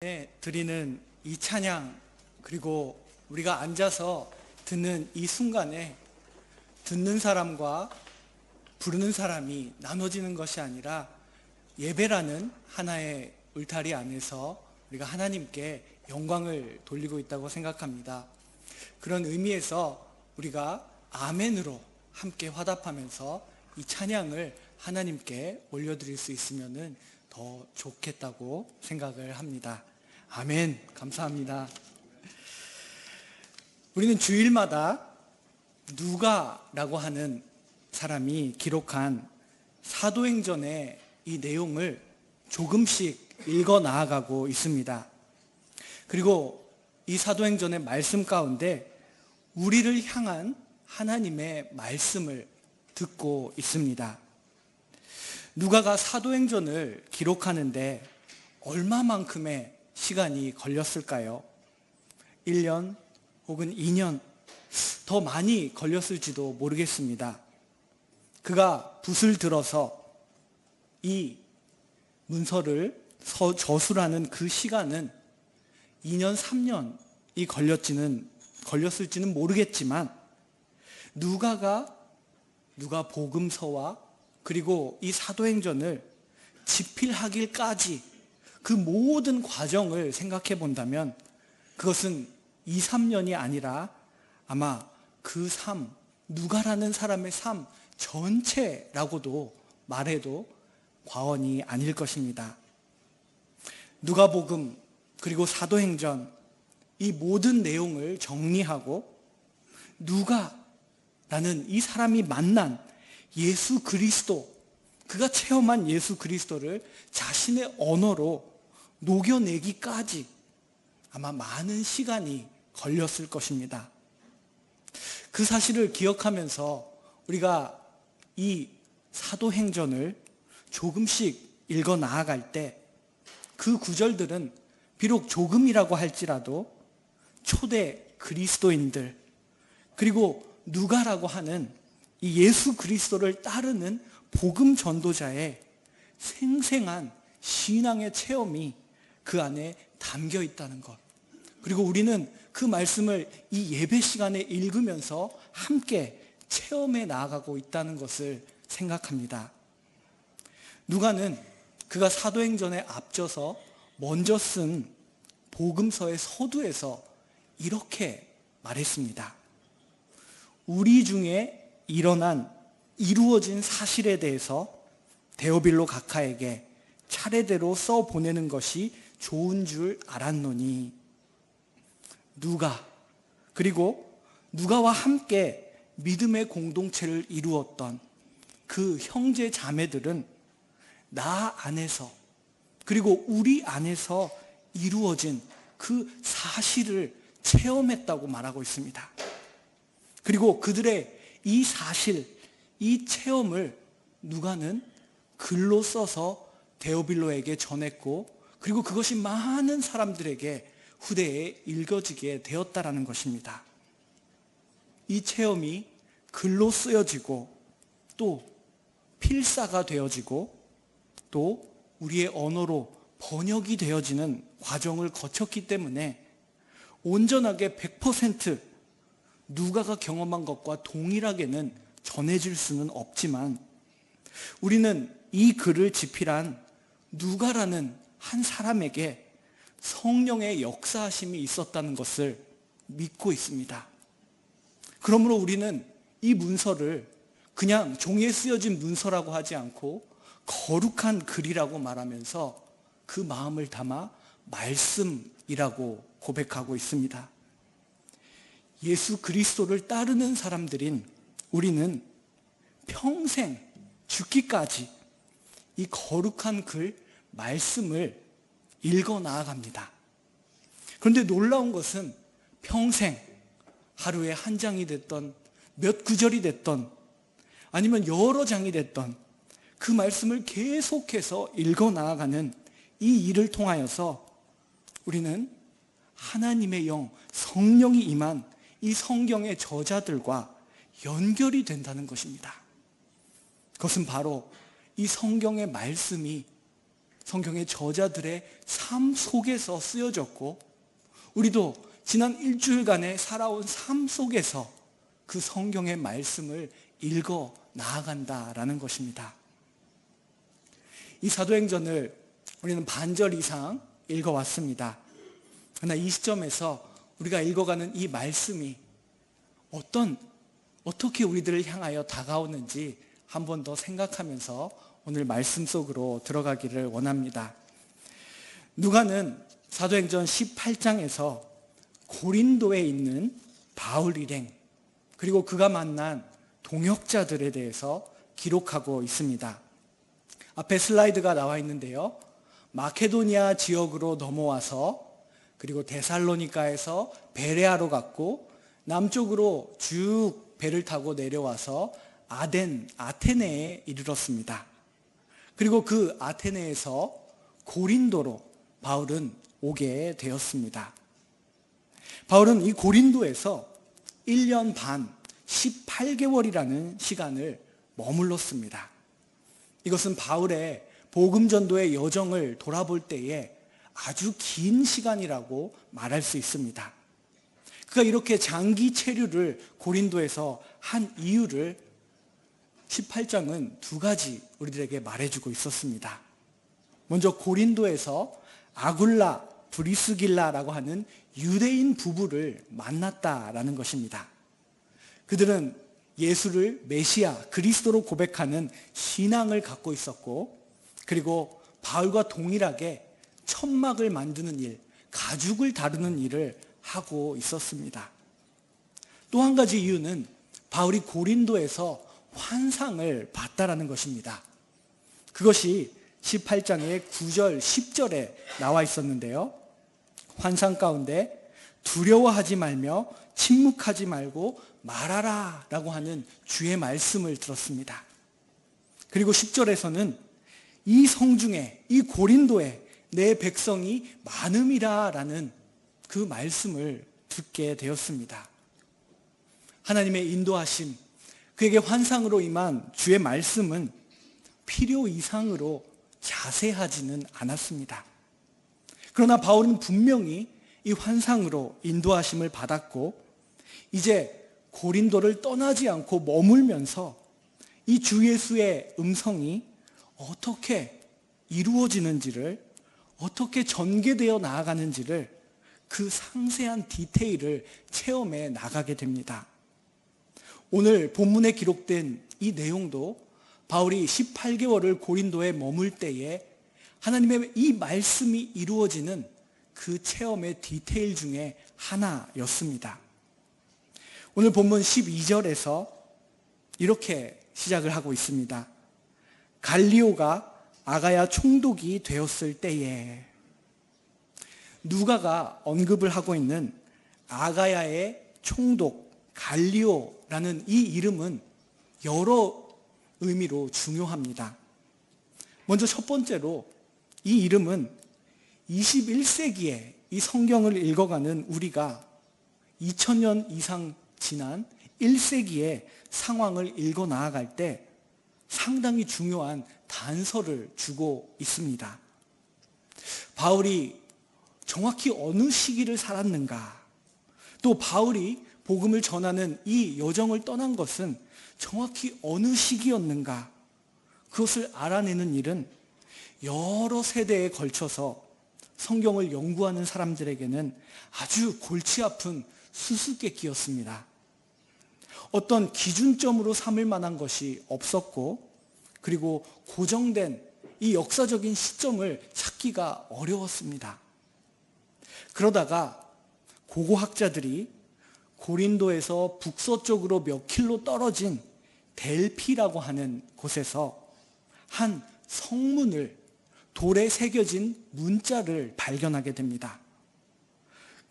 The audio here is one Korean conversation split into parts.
네, 드리는 이 찬양 그리고 우리가 앉아서 듣는 이 순간에 듣는 사람과 부르는 사람이 나눠지는 것이 아니라 예배라는 하나의 울타리 안에서 우리가 하나님께 영광을 돌리고 있다고 생각합니다. 그런 의미에서 우리가 아멘으로 함께 화답하면서 이 찬양을 하나님께 올려드릴 수 있으면 더 좋겠다고 생각을 합니다. 아멘. 감사합니다. 우리는 주일마다 누가라고 하는 사람이 기록한 사도행전의 이 내용을 조금씩 읽어 나아가고 있습니다. 그리고 이 사도행전의 말씀 가운데 우리를 향한 하나님의 말씀을 듣고 있습니다. 누가가 사도행전을 기록하는데 얼마만큼의 시간이 걸렸을까요? 1년 혹은 2년 더 많이 걸렸을지도 모르겠습니다. 그가 붓을 들어서 이 문서를 저술하는 그 시간은 2년, 3년이 걸렸지는, 걸렸을지는 모르겠지만, 누가가, 누가 복음서와 그리고 이 사도행전을 집필하길까지 그 모든 과정을 생각해 본다면 그것은 2, 3년이 아니라 아마 그 삶, 누가라는 사람의 삶 전체라고도 말해도 과언이 아닐 것입니다. 누가복음 그리고 사도행전 이 모든 내용을 정리하고 누가라는 이 사람이 만난 예수 그리스도 그가 체험한 예수 그리스도를 자신의 언어로 녹여내기까지 아마 많은 시간이 걸렸을 것입니다. 그 사실을 기억하면서 우리가 이 사도행전을 조금씩 읽어 나아갈 때 그 구절들은 비록 조금이라고 할지라도 초대 그리스도인들 그리고 누가라고 하는 이 예수 그리스도를 따르는 복음 전도자의 생생한 신앙의 체험이 그 안에 담겨 있다는 것. 그리고 우리는 그 말씀을 이 예배 시간에 읽으면서 함께 체험해 나아가고 있다는 것을 생각합니다. 누가는 그가 사도행전에 앞져서 먼저 쓴 복음서의 서두에서 이렇게 말했습니다. 우리 중에 일어난 이루어진 사실에 대해서 데오빌로 각하에게 차례대로 써 보내는 것이 좋은 줄 알았노니 누가 그리고 누가와 함께 믿음의 공동체를 이루었던 그 형제 자매들은 나 안에서 그리고 우리 안에서 이루어진 그 사실을 체험했다고 말하고 있습니다. 그리고 그들의 이 사실, 이 체험을 누가는 글로 써서 데오빌로에게 전했고 그리고 그것이 많은 사람들에게 후대에 읽어지게 되었다라는 것입니다. 이 체험이 글로 쓰여지고 또 필사가 되어지고 또 우리의 언어로 번역이 되어지는 과정을 거쳤기 때문에 온전하게 100% 누가가 경험한 것과 동일하게는 전해질 수는 없지만 우리는 이 글을 집필한 누가라는 한 사람에게 성령의 역사하심이 있었다는 것을 믿고 있습니다. 그러므로 우리는 이 문서를 그냥 종이에 쓰여진 문서라고 하지 않고 거룩한 글이라고 말하면서 그 마음을 담아 말씀이라고 고백하고 있습니다. 예수 그리스도를 따르는 사람들인 우리는 평생 죽기까지 이 거룩한 글, 말씀을 읽어 나아갑니다. 그런데 놀라운 것은 평생 하루에 한 장이 됐던 몇 구절이 됐던 아니면 여러 장이 됐던 그 말씀을 계속해서 읽어 나아가는 이 일을 통하여서 우리는 하나님의 영, 성령이 임한 이 성경의 저자들과 연결이 된다는 것입니다. 그것은 바로 이 성경의 말씀이 성경의 저자들의 삶 속에서 쓰여졌고 우리도 지난 일주일간의 살아온 삶 속에서 그 성경의 말씀을 읽어 나아간다라는 것입니다. 이 사도행전을 우리는 반절 이상 읽어왔습니다. 그러나 이 시점에서 우리가 읽어가는 이 말씀이 어떤, 어떻게 우리들을 향하여 다가오는지 한 번 더 생각하면서 오늘 말씀 속으로 들어가기를 원합니다. 누가는 사도행전 18장에서 고린도에 있는 바울 일행, 그리고 그가 만난 동역자들에 대해서 기록하고 있습니다. 앞에 슬라이드가 나와 있는데요. 마케도니아 지역으로 넘어와서 그리고 데살로니카에서 베레아로 갔고 남쪽으로 쭉 배를 타고 내려와서 아덴, 아테네에 이르렀습니다. 그리고 그 아테네에서 고린도로 바울은 오게 되었습니다. 바울은 이 고린도에서 1년 반, 18개월이라는 시간을 머물렀습니다. 이것은 바울의 복음 전도의 여정을 돌아볼 때에 아주 긴 시간이라고 말할 수 있습니다. 그가 이렇게 장기 체류를 고린도에서 한 이유를 18장은 두 가지 우리들에게 말해주고 있었습니다. 먼저 고린도에서 아굴라, 브리스길라라고 하는 유대인 부부를 만났다라는 것입니다. 그들은 예수를 메시아, 그리스도로 고백하는 신앙을 갖고 있었고, 그리고 바울과 동일하게 천막을 만드는 일, 가죽을 다루는 일을 하고 있었습니다. 또 한 가지 이유는 바울이 고린도에서 환상을 봤다라는 것입니다. 그것이 18장의 9절, 10절에 나와 있었는데요. 환상 가운데 두려워하지 말며 침묵하지 말고 말하라 라고 하는 주의 말씀을 들었습니다. 그리고 10절에서는 이 성중에, 이 고린도에 내 백성이 많음이라 라는 그 말씀을 듣게 되었습니다. 하나님의 인도하심, 그에게 환상으로 임한 주의 말씀은 필요 이상으로 자세하지는 않았습니다. 그러나 바울은 분명히 이 환상으로 인도하심을 받았고 이제 고린도를 떠나지 않고 머물면서 이 주 예수의 음성이 어떻게 이루어지는지를 어떻게 전개되어 나아가는지를 그 상세한 디테일을 체험해 나가게 됩니다. 오늘 본문에 기록된 이 내용도 바울이 18개월을 고린도에 머물 때에 하나님의 이 말씀이 이루어지는 그 체험의 디테일 중에 하나였습니다. 오늘 본문 12절에서 이렇게 시작을 하고 있습니다. 갈리오가 아가야 총독이 되었을 때에 누가가 언급을 하고 있는 아가야의 총독 갈리오라는 이 이름은 여러 의미로 중요합니다. 먼저 첫 번째로 이 이름은 21세기에 이 성경을 읽어가는 우리가 2000년 이상 지난 1세기의 상황을 읽어 나아갈 때 상당히 중요한 단서를 주고 있습니다. 바울이 정확히 어느 시기를 살았는가, 또 바울이 복음을 전하는 이 여정을 떠난 것은 정확히 어느 시기였는가, 그것을 알아내는 일은 여러 세대에 걸쳐서 성경을 연구하는 사람들에게는 아주 골치 아픈 수수께끼였습니다. 어떤 기준점으로 삼을 만한 것이 없었고, 그리고 고정된 이 역사적인 시점을 찾기가 어려웠습니다. 그러다가 고고학자들이 고린도에서 북서쪽으로 몇 킬로 떨어진 델피라고 하는 곳에서 한 성문을 돌에 새겨진 문자를 발견하게 됩니다.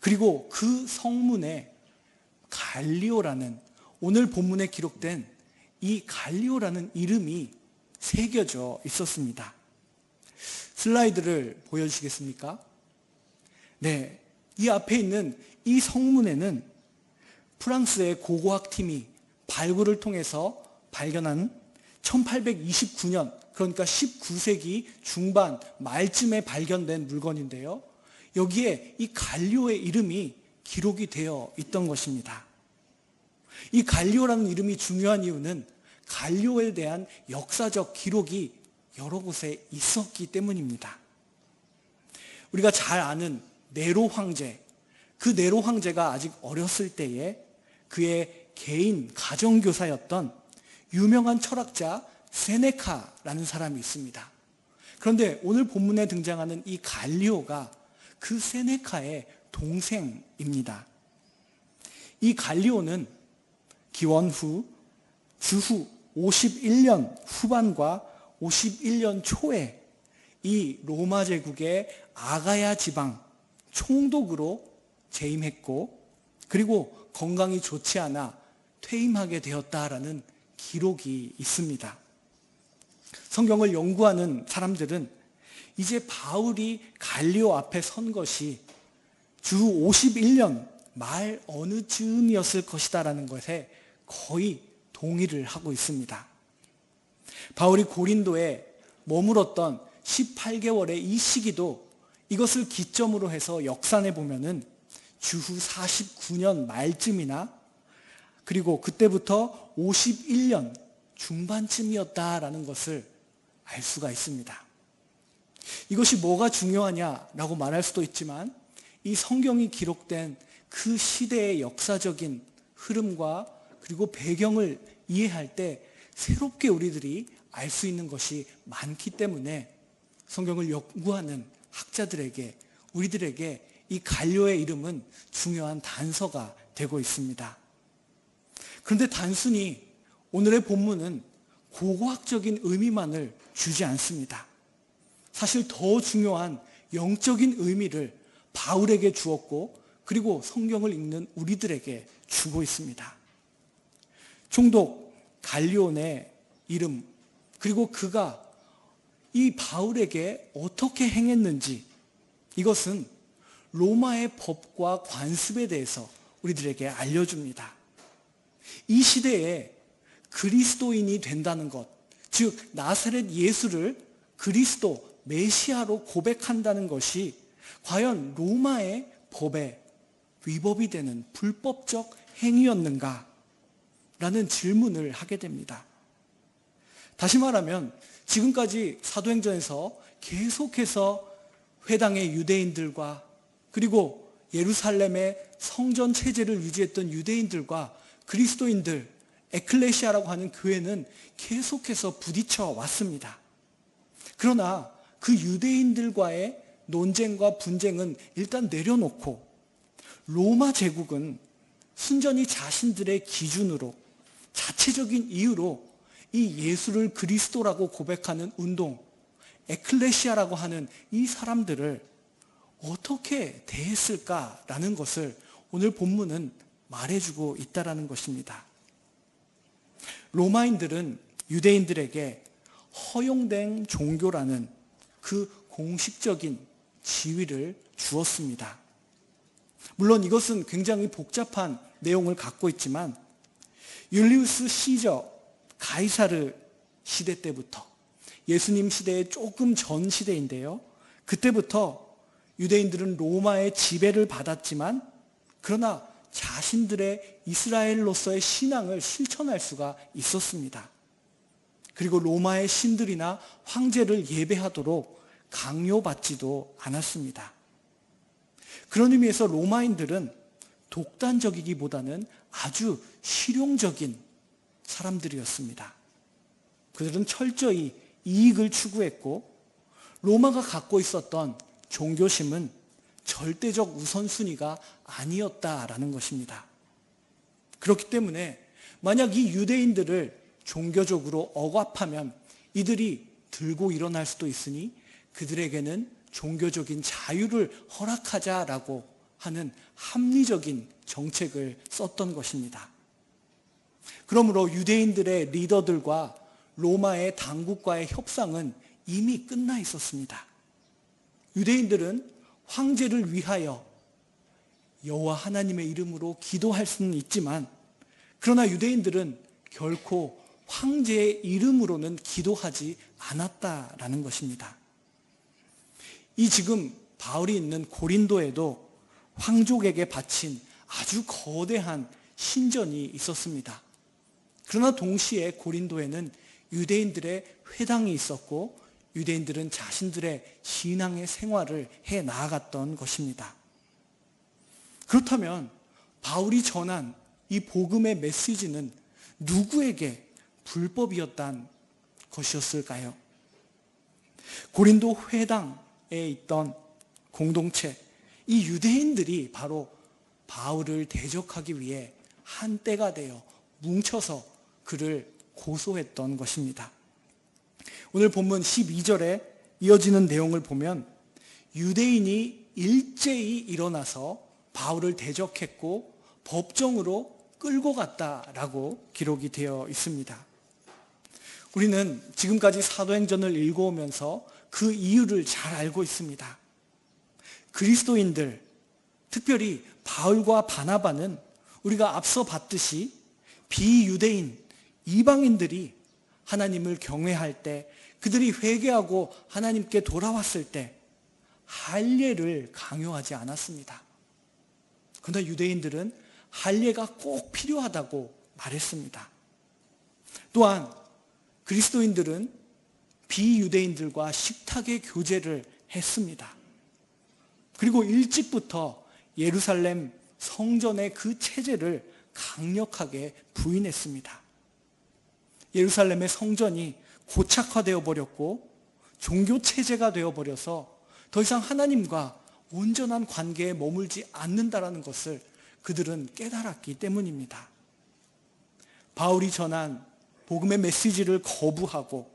그리고 그 성문에 갈리오라는 오늘 본문에 기록된 이 갈리오라는 이름이 새겨져 있었습니다. 슬라이드를 보여주시겠습니까? 네. 이 앞에 있는 이 성문에는 프랑스의 고고학 팀이 발굴을 통해서 발견한 1829년 그러니까 19세기 중반 말쯤에 발견된 물건인데요. 여기에 이 갈리오의 이름이 기록이 되어 있던 것입니다. 이 갈리오라는 이름이 중요한 이유는 갈리오에 대한 역사적 기록이 여러 곳에 있었기 때문입니다. 우리가 잘 아는 네로 황제, 그 네로 황제가 아직 어렸을 때에 그의 개인 가정교사였던 유명한 철학자 세네카라는 사람이 있습니다. 그런데 오늘 본문에 등장하는 이 갈리오가 그 세네카의 동생입니다. 이 갈리오는 기원 후 주후 51년 후반과 51년 초에 이 로마 제국의 아가야 지방 총독으로 재임했고 그리고 건강이 좋지 않아 퇴임하게 되었다라는 기록이 있습니다. 성경을 연구하는 사람들은 이제 바울이 갈리오 앞에 선 것이 주 51년 말 어느 즈음이었을 것이다라는 것에 거의 동의를 하고 있습니다. 바울이 고린도에 머물었던 18개월의 이 시기도 이것을 기점으로 해서 역산해 보면은 주후 49년 말쯤이나 그리고 그때부터 51년 중반쯤이었다라는 것을 알 수가 있습니다. 이것이 뭐가 중요하냐라고 말할 수도 있지만 이 성경이 기록된 그 시대의 역사적인 흐름과 그리고 배경을 이해할 때 새롭게 우리들이 알 수 있는 것이 많기 때문에 성경을 연구하는 학자들에게 우리들에게 이 갈료의 이름은 중요한 단서가 되고 있습니다. 그런데 단순히 오늘의 본문은 고고학적인 의미만을 주지 않습니다. 사실 더 중요한 영적인 의미를 바울에게 주었고 그리고 성경을 읽는 우리들에게 주고 있습니다. 총독 갈리온의 이름 그리고 그가 이 바울에게 어떻게 행했는지 이것은 로마의 법과 관습에 대해서 우리들에게 알려줍니다. 이 시대에 그리스도인이 된다는 것, 즉 나사렛 예수를 그리스도 메시아로 고백한다는 것이 과연 로마의 법에 위법이 되는 불법적 행위였는가? 라는 질문을 하게 됩니다. 다시 말하면 지금까지 사도행전에서 계속해서 회당의 유대인들과 그리고 예루살렘의 성전 체제를 유지했던 유대인들과 그리스도인들, 에클레시아라고 하는 교회는 계속해서 부딪혀 왔습니다. 그러나 그 유대인들과의 논쟁과 분쟁은 일단 내려놓고 로마 제국은 순전히 자신들의 기준으로 자체적인 이유로 이 예수를 그리스도라고 고백하는 운동, 에클레시아라고 하는 이 사람들을 어떻게 대했을까라는 것을 오늘 본문은 말해주고 있다라는 것입니다. 로마인들은 유대인들에게 허용된 종교라는 그 공식적인 지위를 주었습니다. 물론 이것은 굉장히 복잡한 내용을 갖고 있지만 율리우스 시저 가이사르 시대 때부터 예수님 시대의 조금 전 시대인데요. 그때부터 유대인들은 로마의 지배를 받았지만 그러나 자신들의 이스라엘로서의 신앙을 실천할 수가 있었습니다. 그리고 로마의 신들이나 황제를 예배하도록 강요받지도 않았습니다. 그런 의미에서 로마인들은 독단적이기보다는 아주 실용적인 사람들이었습니다. 그들은 철저히 이익을 추구했고 로마가 갖고 있었던 종교심은 절대적 우선순위가 아니었다라는 것입니다. 그렇기 때문에 만약 이 유대인들을 종교적으로 억압하면 이들이 들고 일어날 수도 있으니 그들에게는 종교적인 자유를 허락하자라고 하는 합리적인 정책을 썼던 것입니다. 그러므로 유대인들의 리더들과 로마의 당국과의 협상은 이미 끝나 있었습니다. 유대인들은 황제를 위하여 여호와 하나님의 이름으로 기도할 수는 있지만 그러나 유대인들은 결코 황제의 이름으로는 기도하지 않았다라는 것입니다. 이 지금 바울이 있는 고린도에도 황족에게 바친 아주 거대한 신전이 있었습니다. 그러나 동시에 고린도에는 유대인들의 회당이 있었고 유대인들은 자신들의 신앙의 생활을 해 나아갔던 것입니다. 그렇다면 바울이 전한 이 복음의 메시지는 누구에게 불법이었단 것이었을까요? 고린도 회당에 있던 공동체, 이 유대인들이 바로 바울을 대적하기 위해 한때가 되어 뭉쳐서 그를 고소했던 것입니다. 오늘 본문 12절에 이어지는 내용을 보면 유대인이 일제히 일어나서 바울을 대적했고 법정으로 끌고 갔다라고 기록이 되어 있습니다. 우리는 지금까지 사도행전을 읽어오면서 그 이유를 잘 알고 있습니다. 그리스도인들, 특별히 바울과 바나바는 우리가 앞서 봤듯이 비유대인, 이방인들이 하나님을 경외할 때 그들이 회개하고 하나님께 돌아왔을 때 할례를 강요하지 않았습니다. 그러나 유대인들은 할례가 꼭 필요하다고 말했습니다. 또한 그리스도인들은 비유대인들과 식탁의 교제를 했습니다. 그리고 일찍부터 예루살렘 성전의 그 체제를 강력하게 부인했습니다. 예루살렘의 성전이 고착화되어 버렸고 종교 체제가 되어 버려서 더 이상 하나님과 온전한 관계에 머물지 않는다라는 것을 그들은 깨달았기 때문입니다. 바울이 전한 복음의 메시지를 거부하고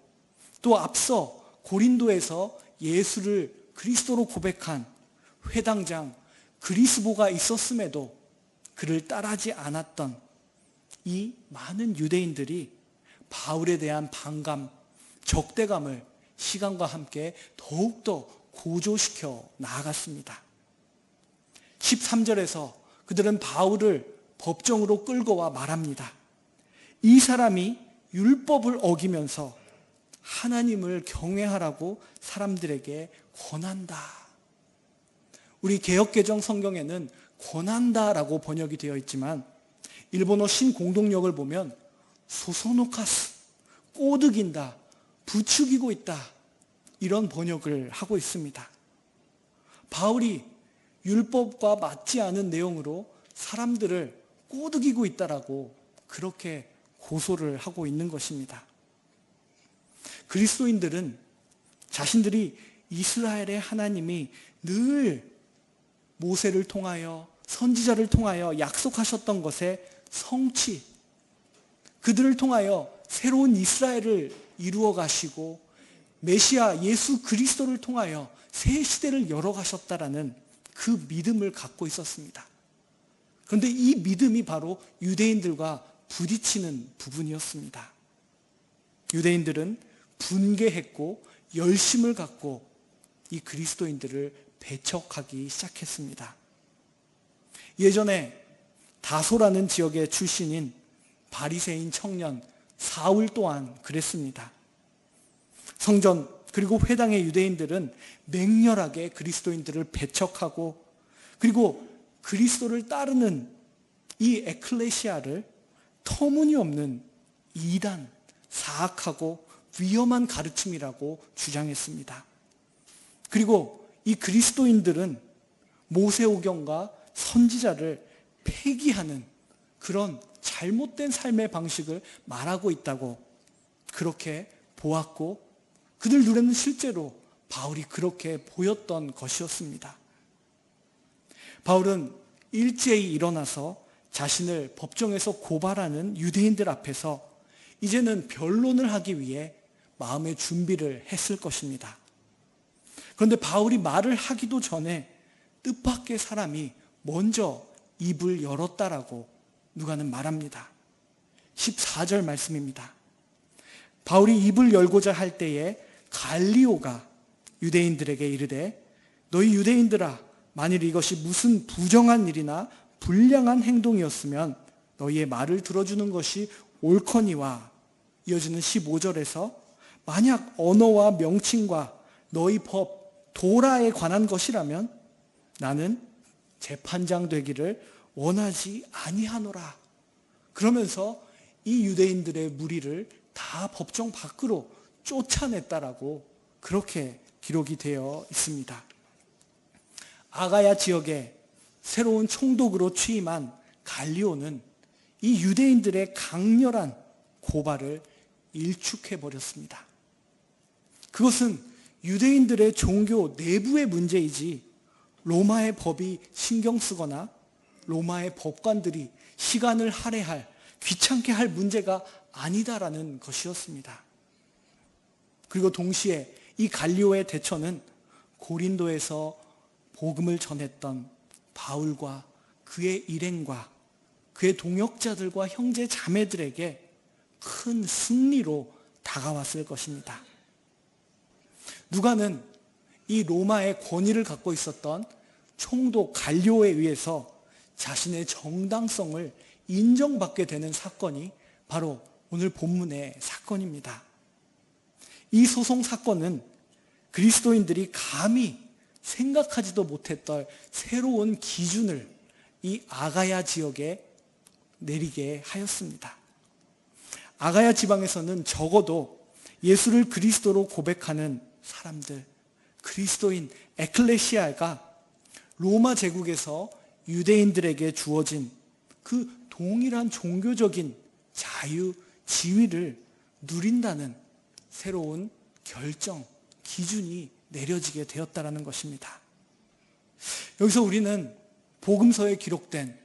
또 앞서 고린도에서 예수를 그리스도로 고백한 회당장 그리스보가 있었음에도 그를 따르지 않았던 이 많은 유대인들이 바울에 대한 반감, 적대감을 시간과 함께 더욱더 고조시켜 나아갔습니다. 13절에서 그들은 바울을 법정으로 끌고 와 말합니다. 이 사람이 율법을 어기면서 하나님을 경외하라고 사람들에게 권한다. 우리 개혁개정 성경에는 권한다라고 번역이 되어 있지만 일본어 신공동역을 보면 소소노카스, 꼬드긴다, 부추기고 있다. 이런 번역을 하고 있습니다. 바울이 율법과 맞지 않은 내용으로 사람들을 꼬드기고 있다라고 그렇게 고소를 하고 있는 것입니다. 그리스도인들은 자신들이 이스라엘의 하나님이 늘 모세를 통하여 선지자를 통하여 약속하셨던 것의 성취, 그들을 통하여 새로운 이스라엘을 이루어 가시고 메시아 예수 그리스도를 통하여 새 시대를 열어 가셨다라는 그 믿음을 갖고 있었습니다. 그런데 이 믿음이 바로 유대인들과 부딪히는 부분이었습니다. 유대인들은 분개했고 열심을 갖고 이 그리스도인들을 배척하기 시작했습니다. 예전에 다소라는 지역의 출신인 바리새인 청년 사울 또한 그랬습니다. 성전 그리고 회당의 유대인들은 맹렬하게 그리스도인들을 배척하고 그리고 그리스도를 따르는 이 에클레시아를 터무니없는 이단, 사악하고 위험한 가르침이라고 주장했습니다. 그리고 이 그리스도인들은 모세오경과 선지자를 폐기하는 그런 잘못된 삶의 방식을 말하고 있다고 그렇게 보았고 그들 눈에는 실제로 바울이 그렇게 보였던 것이었습니다. 바울은 일제히 일어나서 자신을 법정에서 고발하는 유대인들 앞에서 이제는 변론을 하기 위해 마음의 준비를 했을 것입니다. 그런데 바울이 말을 하기도 전에 뜻밖의 사람이 먼저 입을 열었다라고 누가는 말합니다. 14절 말씀입니다. 바울이 입을 열고자 할 때에 갈리오가 유대인들에게 이르되 너희 유대인들아 만일 이것이 무슨 부정한 일이나 불량한 행동이었으면 너희의 말을 들어주는 것이 옳거니와 이어지는 15절에서 만약 언어와 명칭과 너희 법, 도라에 관한 것이라면 나는 재판장 되기를 원하지 아니하노라. 그러면서 이 유대인들의 무리를 다 법정 밖으로 쫓아냈다라고 그렇게 기록이 되어 있습니다. 아가야 지역에 새로운 총독으로 취임한 갈리오는 이 유대인들의 강렬한 고발을 일축해 버렸습니다. 그것은 유대인들의 종교 내부의 문제이지 로마의 법이 신경 쓰거나 로마의 법관들이 시간을 할애할 귀찮게 할 문제가 아니다라는 것이었습니다. 그리고 동시에 이 갈리오의 대처는 고린도에서 복음을 전했던 바울과 그의 일행과 그의 동역자들과 형제 자매들에게 큰 승리로 다가왔을 것입니다. 누가는 이 로마의 권위를 갖고 있었던 총독 갈리오에 의해서 자신의 정당성을 인정받게 되는 사건이 바로 오늘 본문의 사건입니다. 이 소송 사건은 그리스도인들이 감히 생각하지도 못했던 새로운 기준을 이 아가야 지역에 내리게 하였습니다. 아가야 지방에서는 적어도 예수를 그리스도로 고백하는 사람들, 그리스도인 에클레시아가 로마 제국에서 유대인들에게 주어진 그 동일한 종교적인 자유, 지위를 누린다는 새로운 결정, 기준이 내려지게 되었다라는 것입니다. 여기서 우리는 복음서에 기록된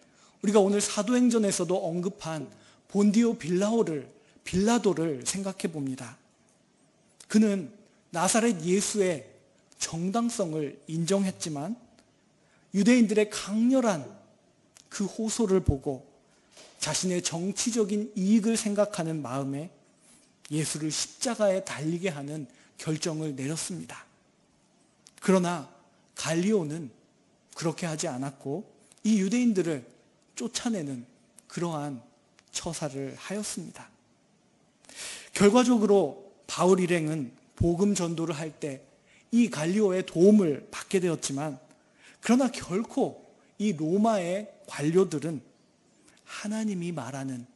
우리가 오늘 사도행전에서도 언급한 본디오 빌라오를 빌라도를 생각해 봅니다. 그는 나사렛 예수의 정당성을 인정했지만 유대인들의 강렬한 그 호소를 보고 자신의 정치적인 이익을 생각하는 마음에 예수를 십자가에 달리게 하는 결정을 내렸습니다. 그러나 갈리오는 그렇게 하지 않았고 이 유대인들을 쫓아내는 그러한 처사를 하였습니다. 결과적으로 바울 일행은 복음 전도를 할 때 이 갈리오의 도움을 받게 되었지만 그러나 결코 이 로마의 관료들은 하나님이 말하는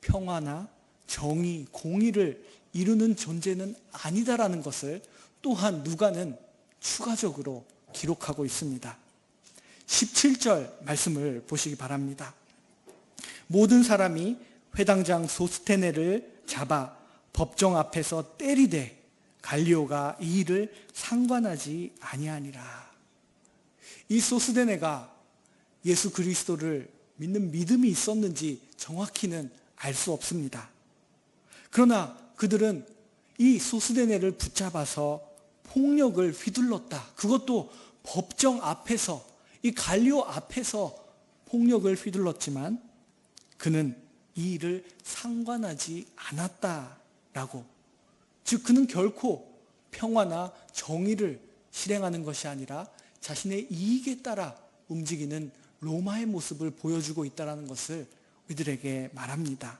평화나 정의, 공의를 이루는 존재는 아니다라는 것을 또한 누가는 추가적으로 기록하고 있습니다. 17절 말씀을 보시기 바랍니다. 모든 사람이 회당장 소스테네를 잡아 법정 앞에서 때리되 갈리오가 이 일을 상관하지 아니하니라. 이 소스데네가 예수 그리스도를 믿는 믿음이 있었는지 정확히는 알 수 없습니다. 그러나 그들은 이 소스데네를 붙잡아서 폭력을 휘둘렀다. 그것도 법정 앞에서 이 갈리오 앞에서 폭력을 휘둘렀지만 그는 이 일을 상관하지 않았다라고 즉 그는 결코 평화나 정의를 실행하는 것이 아니라 자신의 이익에 따라 움직이는 로마의 모습을 보여주고 있다는 것을 우리들에게 말합니다.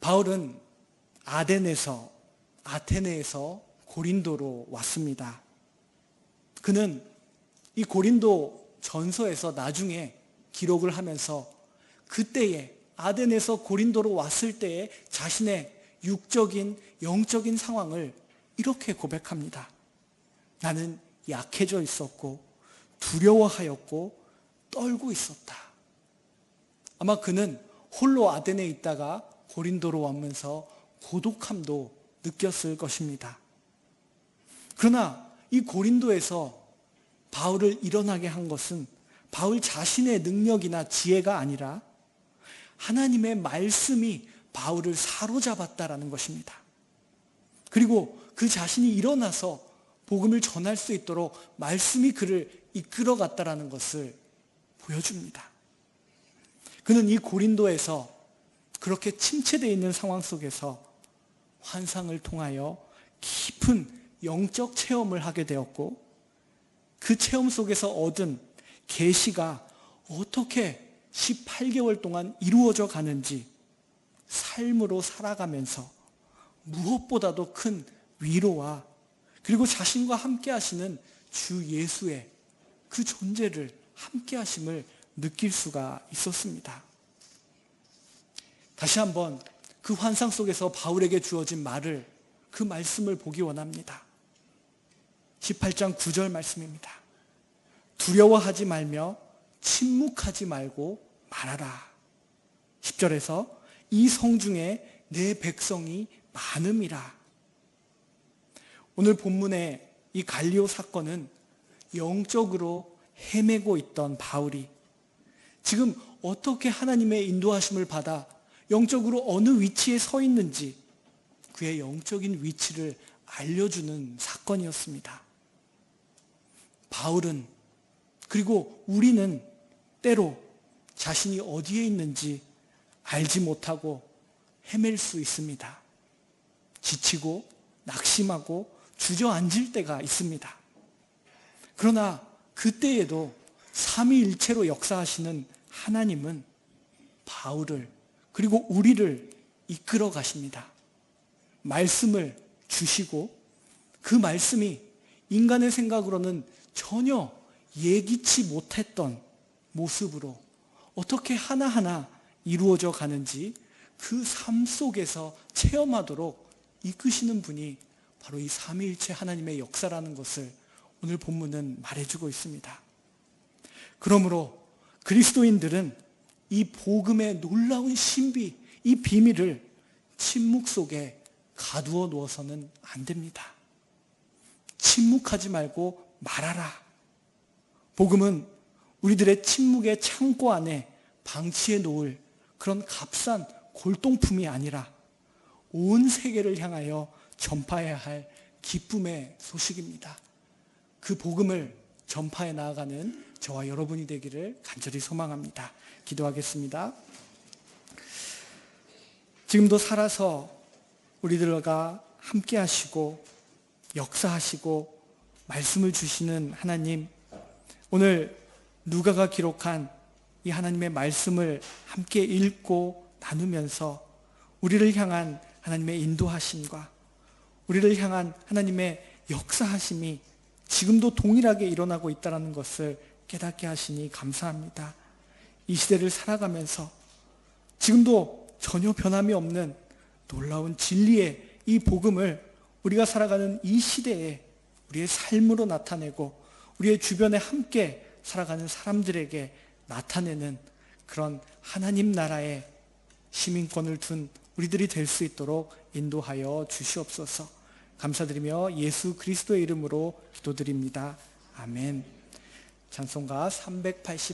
바울은 아덴에서 아테네에서 고린도로 왔습니다. 그는 이 고린도 전서에서 나중에 기록을 하면서 그때에 아덴에서 고린도로 왔을 때의 자신의 육적인 영적인 상황을 이렇게 고백합니다. 나는 약해져 있었고 두려워하였고 떨고 있었다. 아마 그는 홀로 아덴에 있다가 고린도로 오면서 고독함도 느꼈을 것입니다. 그러나 이 고린도에서 바울을 일어나게 한 것은 바울 자신의 능력이나 지혜가 아니라 하나님의 말씀이 바울을 사로잡았다라는 것입니다. 그리고 그 자신이 일어나서 복음을 전할 수 있도록 말씀이 그를 이끌어 갔다라는 것을 보여줍니다. 그는 이 고린도에서 그렇게 침체되어 있는 상황 속에서 환상을 통하여 깊은 영적 체험을 하게 되었고 그 체험 속에서 얻은 계시가 어떻게 18개월 동안 이루어져 가는지 삶으로 살아가면서 무엇보다도 큰 위로와 그리고 자신과 함께 하시는 주 예수의 그 존재를 함께 하심을 느낄 수가 있었습니다. 다시 한번 그 환상 속에서 바울에게 주어진 말을 그 말씀을 보기 원합니다. 18장 9절 말씀입니다. 두려워하지 말며 침묵하지 말고 말하라. 10절에서 이 성 중에 내 백성이 많음이라. 오늘 본문의 이 갈리오 사건은 영적으로 헤매고 있던 바울이 지금 어떻게 하나님의 인도하심을 받아 영적으로 어느 위치에 서 있는지 그의 영적인 위치를 알려주는 사건이었습니다. 바울은 그리고 우리는 때로 자신이 어디에 있는지 알지 못하고 헤맬 수 있습니다. 지치고 낙심하고 주저앉을 때가 있습니다. 그러나 그때에도 삼위일체로 역사하시는 하나님은 바울을 그리고 우리를 이끌어 가십니다. 말씀을 주시고 그 말씀이 인간의 생각으로는 전혀 예기치 못했던 모습으로 어떻게 하나하나 이루어져 가는지 그 삶 속에서 체험하도록 이끄시는 분이 바로 이 삼위일체 하나님의 역사라는 것을 오늘 본문은 말해주고 있습니다. 그러므로 그리스도인들은 이 복음의 놀라운 신비, 이 비밀을 침묵 속에 가두어 놓아서는 안 됩니다. 침묵하지 말고 말하라. 복음은 우리들의 침묵의 창고 안에 방치해 놓을 그런 값싼 골동품이 아니라 온 세계를 향하여 전파해야 할 기쁨의 소식입니다. 그 복음을 전파해 나아가는 저와 여러분이 되기를 간절히 소망합니다. 기도하겠습니다. 지금도 살아서 우리들과 함께 하시고 역사하시고 말씀을 주시는 하나님, 오늘 누가가 기록한 이 하나님의 말씀을 함께 읽고 나누면서 우리를 향한 하나님의 인도하심과 우리를 향한 하나님의 역사하심이 지금도 동일하게 일어나고 있다는 것을 깨닫게 하시니 감사합니다. 이 시대를 살아가면서 지금도 전혀 변함이 없는 놀라운 진리의 이 복음을 우리가 살아가는 이 시대에 우리의 삶으로 나타내고 우리의 주변에 함께 살아가는 사람들에게 나타내는 그런 하나님 나라의 시민권을 둔 우리들이 될 수 있도록 인도하여 주시옵소서. 감사드리며 예수 그리스도의 이름으로 기도드립니다. 아멘. 찬송가 380